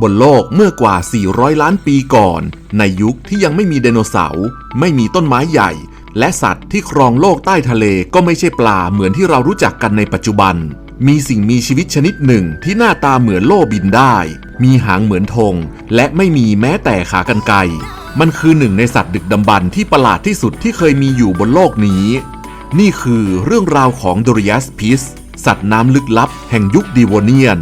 บนโลกเมื่อกว่า 400 ล้านปีก่อน ในยุคที่ยังไม่มีไดโนเสาร์ ไม่มีต้นไม้ใหญ่ และสัตว์ที่ครองโลกใต้ทะเลก็ไม่ใช่ปลาเหมือนที่เรารู้จักกันในปัจจุบัน มีสิ่งมีชีวิตชนิดหนึ่งที่หน้าตาเหมือนโล่บินได้ มีหางเหมือนธง และไม่มีแม้แต่ขากรรไกรมันคือหนึ่งในสัตว์ดึกดำบรรที่ประหลาดที่สุดที่เคยมีอยู่บนโลกนี้ นี่คือเรื่องราวของโดริอัสพิส สัตว์น้ำลึกลับแห่งยุคดีโวเนียน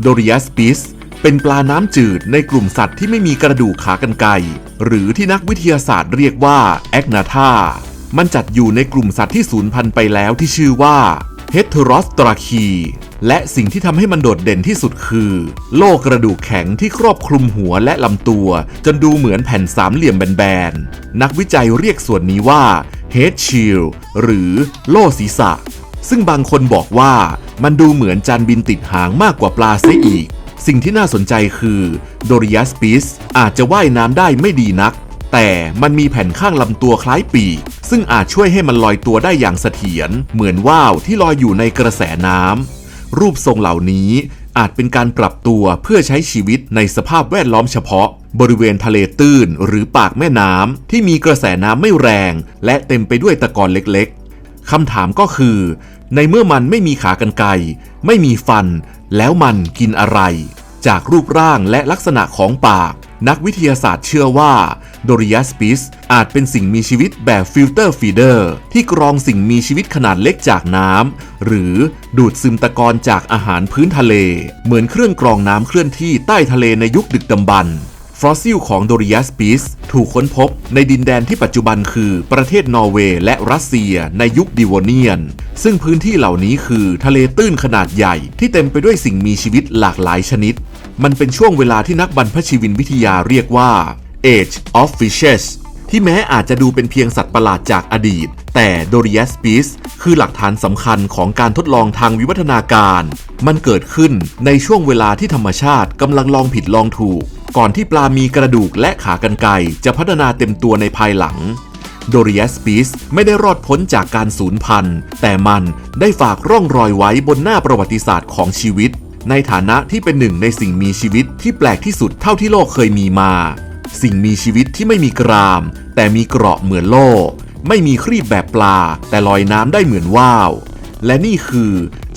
โดริอัสปิส เป็นปลาน้ำจืดในกลุ่มสัตว์ที่ไม่มีกระดูกขากรรไกรหรือที่นักวิทยาศาสตร์เรียกว่าแอกนาธามันจัดอยู่ในกลุ่มสัตว์ที่สูญพันธุ์ไปแล้วที่ชื่อว่าเฮต e รอสตราคีและสิ่งที่ทำให้มันโดดเด่นที่สุดคือ โลกระดูกแข็งที่ครอบคลุมหัวและลำตัว จนดูเหมือนแผ่นสามเหลี่ยมแบนๆ นักวิจัยเรียกส่วนนี้ว่า Head Shield หรือโลศีรษะ ซึ่งบางคนบอกว่ามันดูเหมือนจานบินติดหางมากกว่าปลาเสียอีก สิ่งที่น่าสนใจคือโดริยัสปิสอาจจะว่ายน้ำได้ไม่ดีนัก แต่มันมีแผ่นข้างลำตัวคล้ายปีก ซึ่งอาจช่วยให้มันลอยตัวได้อย่างเสถียรเหมือนว่าวที่ลอยอยู่ในกระแสน้ำรูปทรงเหล่านี้อาจเป็นการปรับตัวเพื่อใช้ชีวิตในสภาพแวดล้อมเฉพาะ บริเวณทะเลตื้นหรือปากแม่น้ำที่มีกระแสน้ำไม่แรง และเต็มไปด้วยตะกอนเล็กๆคำถามก็คือ ในเมื่อมันไม่มีขากรรไกรไม่มีฟัน แล้วมันกินอะไร จากรูปร่างและลักษณะของปาก นักวิทยาศาสตร์เชื่อว่าโดริยัสปิสอาจเป็นสิ่งมีชีวิตแบบฟิลเตอร์ฟีเดอร์ที่กรองสิ่งมีชีวิตขนาดเล็กจากน้ำหรือดูดซึมตะกอนจากอาหารพื้นทะเล เหมือนเครื่องกรองน้ำเคลื่อนที่ใต้ทะเลในยุคดึกดำบรร ฟอสซิลของโดริยัสปิสถูกค้นพบในดินแดนที่ปัจจุบันคือประเทศนอร์เวย์และรัสเซียในยุคดิวเนียน ซึ่งพื้นที่เหล่านี้คือทะเลตื้นขนาดใหญ่ที่เต็มไปด้วยสิ่งมีชีวิตหลากหลายชนิด มันเป็นช่วงเวลาที่นักบรรพชีวินวิทยาเรียกว่า Age of Fishes ที่แม้อาจจะดูเป็นเพียงสัตว์ประหลาดจากอดีต แต่โดริยัสปิสคือหลักฐานสำคัญของการทดลองทางวิวัฒนาการ มันเกิดขึ้นในช่วงเวลาที่ธรรมชาติกำลังลองผิดลองถูก ก่อนที่ปลามีกระดูกและขากรรไกรจะพัฒนาเต็มตัวในภายหลัง โดริยัสปิสไม่ได้รอดพ้นจากการสูญพันธุ์ แต่มันได้ฝากร่องรอยไว้บนหน้าประวัติศาสตร์ของชีวิต ในฐานะที่เป็นหนึ่งในสิ่งมีชีวิตที่แปลกที่สุดเท่าที่โลกเคยมีมา สิ่งมีชีวิตที่ไม่มีกราม แต่มีเกราะเหมือนโล่ไม่มีครีบแบบปลา แต่ลอยน้ำได้เหมือนว่าว และนี่คือ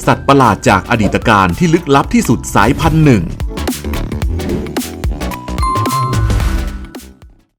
สัตว์ประหลาดจากอดีตการที่ลึกลับที่สุดสายพันธุ์หนึ่ง